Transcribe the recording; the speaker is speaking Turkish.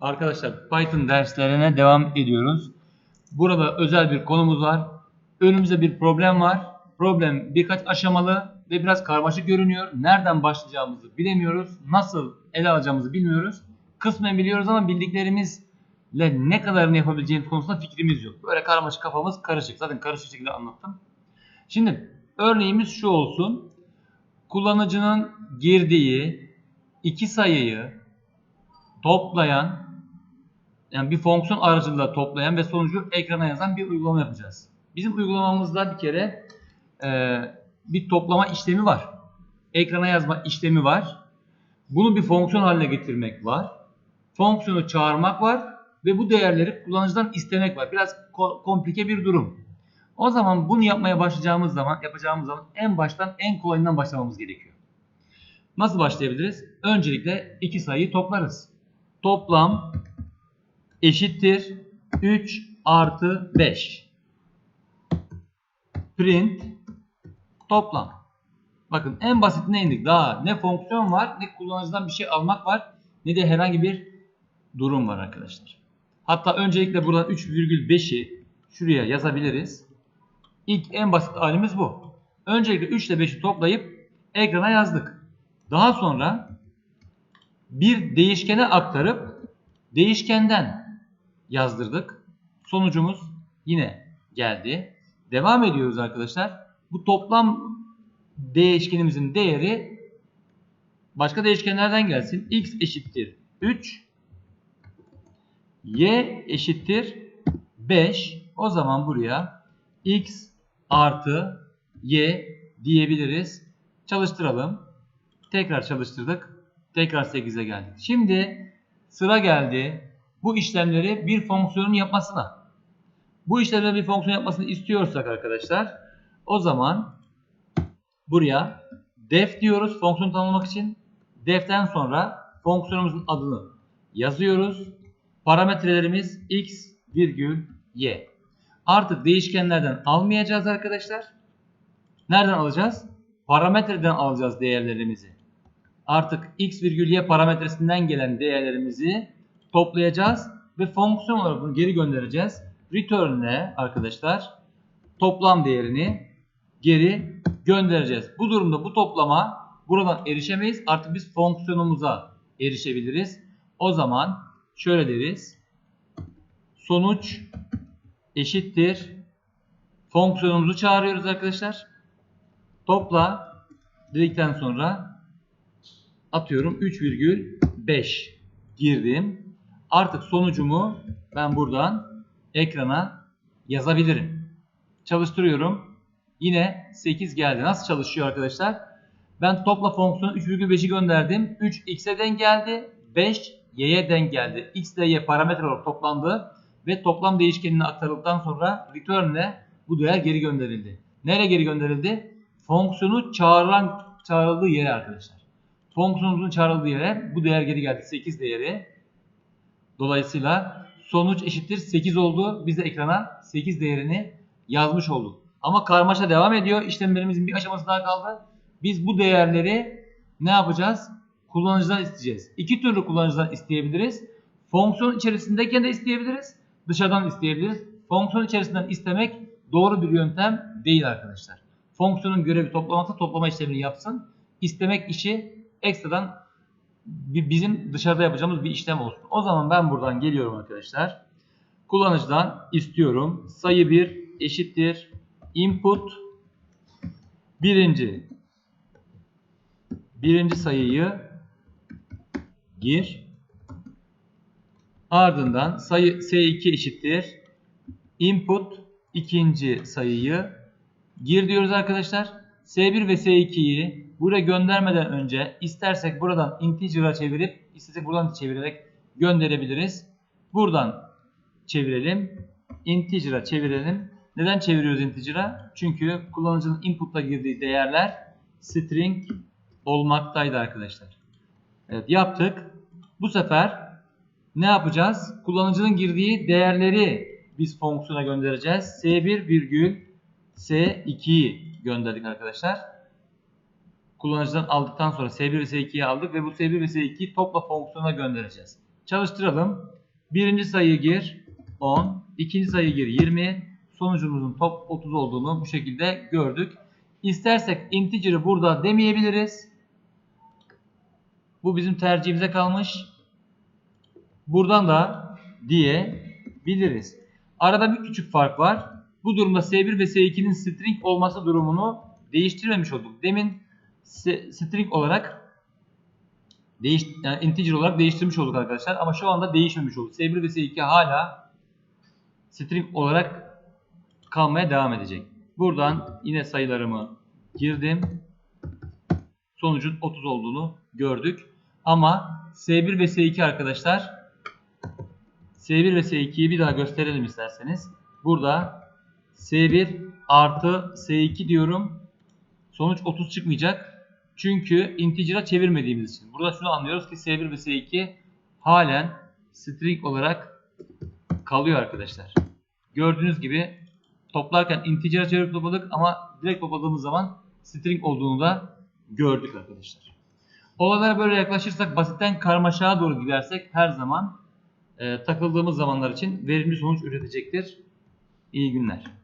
Arkadaşlar Python derslerine devam ediyoruz. Burada özel bir konumuz var. Önümüzde bir problem var. Problem birkaç aşamalı ve biraz karmaşık görünüyor. Nereden başlayacağımızı bilemiyoruz. Nasıl ele alacağımızı bilmiyoruz. Kısmen biliyoruz ama bildiklerimizle ne kadarını yapabileceğimiz konusunda fikrimiz yok. Böyle karmaşık kafamız karışık. Zaten karışık şekilde anlattım. Şimdi örneğimiz şu olsun. Kullanıcının girdiği iki sayıyı toplayan yani bir fonksiyon aracılığıyla toplayan ve sonucu ekrana yazan bir uygulama yapacağız. Bizim uygulamamızda bir kere e, bir toplama işlemi var. Ekrana yazma işlemi var. Bunu bir fonksiyon haline getirmek var. Fonksiyonu çağırmak var ve bu değerleri kullanıcıdan istemek var. Biraz ko- komplike bir durum. O zaman bunu yapmaya başlayacağımız zaman, yapacağımız zaman en baştan en kolayından başlamamız gerekiyor. Nasıl başlayabiliriz? Öncelikle iki sayıyı toplarız. Toplam eşittir 3 artı 5. Print toplam. Bakın en basitine indik. Daha ne fonksiyon var ne kullanıcıdan bir şey almak var ne de herhangi bir durum var arkadaşlar. Hatta öncelikle buradan 3,5'i şuraya yazabiliriz. İlk en basit halimiz bu. Öncelikle 3 ile 5'i toplayıp ekrana yazdık. Daha sonra bir değişkene aktarıp değişkenden yazdırdık. Sonucumuz yine geldi. Devam ediyoruz arkadaşlar. Bu toplam değişkenimizin değeri başka değişkenlerden gelsin. x eşittir 3 y eşittir 5. O zaman buraya x artı y diyebiliriz. Çalıştıralım. Tekrar çalıştırdık. Tekrar 8'e geldik. Şimdi sıra geldi bu işlemleri bir fonksiyonun yapmasına. Bu işlemleri bir fonksiyon yapmasını istiyorsak arkadaşlar o zaman buraya def diyoruz fonksiyon tanımlamak için. Def'ten sonra fonksiyonumuzun adını yazıyoruz. Parametrelerimiz x virgül y. Artık değişkenlerden almayacağız arkadaşlar. Nereden alacağız? Parametreden alacağız değerlerimizi. Artık x virgül y parametresinden gelen değerlerimizi toplayacağız ve fonksiyon olarak bunu geri göndereceğiz. Return'e arkadaşlar toplam değerini geri göndereceğiz. Bu durumda bu toplama buradan erişemeyiz. Artık biz fonksiyonumuza erişebiliriz. O zaman şöyle deriz. Sonuç eşittir. Fonksiyonumuzu çağırıyoruz arkadaşlar. Topla dedikten sonra atıyorum 3,5 girdim. Artık sonucumu ben buradan ekrana yazabilirim. Çalıştırıyorum. Yine 8 geldi. Nasıl çalışıyor arkadaşlar? Ben topla fonksiyonu 3,5'i gönderdim. 3 x'e denk geldi. 5 y'ye denk geldi. x ile y parametre olarak toplandı ve toplam değişkenine aktarıldıktan sonra return ile bu değer geri gönderildi. Nereye geri gönderildi? Fonksiyonu çağrılan çağrıldığı yere arkadaşlar. Fonksiyonumuzun çağrıldığı yere bu değer geri geldi. 8 değeri. Dolayısıyla sonuç eşittir 8 oldu. Biz de ekrana 8 değerini yazmış olduk. Ama karmaşa devam ediyor. İşlemlerimizin bir aşaması daha kaldı. Biz bu değerleri ne yapacağız? Kullanıcıdan isteyeceğiz. İki türlü kullanıcıdan isteyebiliriz. Fonksiyon içerisindeyken de isteyebiliriz. Dışarıdan isteyebiliriz. Fonksiyon içerisinden istemek doğru bir yöntem değil arkadaşlar. Fonksiyonun görevi toplamaksa toplama işlemini yapsın. İstemek işi ekstradan bizim dışarıda yapacağımız bir işlem olsun. O zaman ben buradan geliyorum arkadaşlar. Kullanıcıdan istiyorum. Sayı 1 eşittir. Input birinci birinci sayıyı gir. Ardından sayı S2 eşittir. Input ikinci sayıyı gir diyoruz arkadaşlar. S1 ve S2'yi buraya göndermeden önce istersek buradan integer'a çevirip istersek buradan çevirerek gönderebiliriz. Buradan çevirelim. Integer'a çevirelim. Neden çeviriyoruz integer'a? Çünkü kullanıcının input'a girdiği değerler string olmaktaydı arkadaşlar. Evet yaptık. Bu sefer ne yapacağız? Kullanıcının girdiği değerleri biz fonksiyona göndereceğiz. S1 virgül S2'yi gönderdik arkadaşlar. Kullanıcıdan aldıktan sonra S1 ve S2'yi aldık ve bu S1 ve S2'yi topla fonksiyona göndereceğiz. Çalıştıralım. Birinci sayıyı gir 10. ikinci sayıyı gir 20. Sonucumuzun top 30 olduğunu bu şekilde gördük. İstersek integer'ı burada demeyebiliriz. Bu bizim tercihimize kalmış. Buradan da diyebiliriz. Arada bir küçük fark var. Bu durumda S1 ve S2'nin string olması durumunu değiştirmemiş olduk. Demin string olarak değiş yani integer olarak değiştirmiş olduk arkadaşlar ama şu anda değişmemiş oldu. S1 ve S2 hala string olarak kalmaya devam edecek. Buradan yine sayılarımı girdim. Sonucun 30 olduğunu gördük. Ama S1 ve S2 arkadaşlar S1 ve S2'yi bir daha gösterelim isterseniz. Burada S1 artı S2 diyorum. Sonuç 30 çıkmayacak. Çünkü integer'a çevirmediğimiz için. Burada şunu anlıyoruz ki S1 ve S2 halen string olarak kalıyor arkadaşlar. Gördüğünüz gibi toplarken integer'a çevirip topladık ama direkt topladığımız zaman string olduğunu da gördük arkadaşlar. Olaylara böyle yaklaşırsak basitten karmaşaya doğru gidersek her zaman e, takıldığımız zamanlar için verimli sonuç üretecektir. İyi günler.